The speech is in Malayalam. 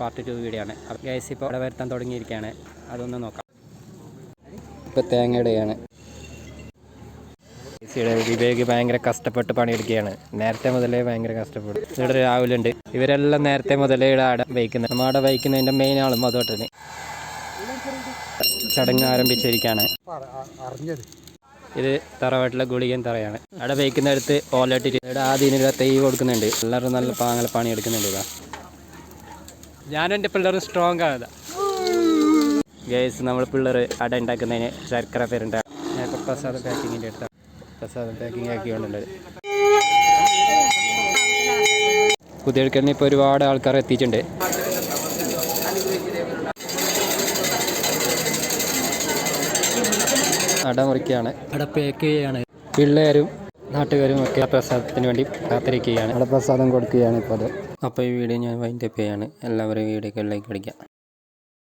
പാർട്ട് ടു വീഡിയോ ആണ് ഗ്യാസ് ഇപ്പോൾ ഇവിടെ വരുത്താൻ തുടങ്ങിയിരിക്കുകയാണ്. അതൊന്ന് നോക്കാം. ഇപ്പോൾ തേങ്ങയുടെയാണ്. വിവേക് ഭയങ്കര കഷ്ടപ്പെട്ട് പണിയെടുക്കുകയാണ്. നേരത്തെ മുതലേ ഭയങ്കര കഷ്ടപ്പെട്ടു ഇവിടെ രാവിലെ ഇവരെല്ലാം നേരത്തെ മുതലേ ഇവിടെ ആടെ വയ്ക്കുന്നത് നമ്മൾ അവിടെ വയ്ക്കുന്നതിന്റെ മെയിൻ ആളും അതോട്ടന് ചടങ്ങ് ആരംഭിച്ചിരിക്കുകയാണ്. ഇത് തറവാട്ടിലെ ഗുളികൻ തറയാണ്. അവിടെ വയ്ക്കുന്നിടത്ത് ഓലട്ടിട്ട് ഇവിടെ ആദ്യം ഇവിടെ തൈ കൊടുക്കുന്നുണ്ട്. എല്ലാവരും നല്ല പാങ്ങൾ പണിയെടുക്കുന്നുണ്ട് ഇതാ. എന്റെ പിള്ളേർ സ്ട്രോങ് ആകുക ഗേസ് നമ്മൾ പിള്ളേർ അട ഉണ്ടാക്കുന്നതിന് ശർക്കര പേരുണ്ട്. ഇപ്പോൾ പ്രസാദ പാക്കിങ്ങിന്റെ അടുത്ത പ്രസാദം പാക്കിംഗ് ആക്കിക്കൊണ്ടുണ്ട് കുതിരക്കലിന് ഇപ്പോൾ ഒരുപാട് ആൾക്കാർ എത്തിയിട്ടുണ്ട്. അട മുറിക്കുകയാണ് അട പേക്ക് ചെയ്യാണ്. പിള്ളേരും നാട്ടുകാരും ഒക്കെ ആ പ്രസാദത്തിന് വേണ്ടി കാത്തിരിക്കുകയാണ്. അവിടെ പ്രസാദം കൊടുക്കുകയാണ് ഇപ്പോൾ അത്. അപ്പോൾ ഈ വീഡിയോ ഞാൻ വൈൻഡപ്പ് ചെയ്യാണ്. എല്ലാവരും വീഡിയോക്ക് ലൈക്ക് അടിക്കാം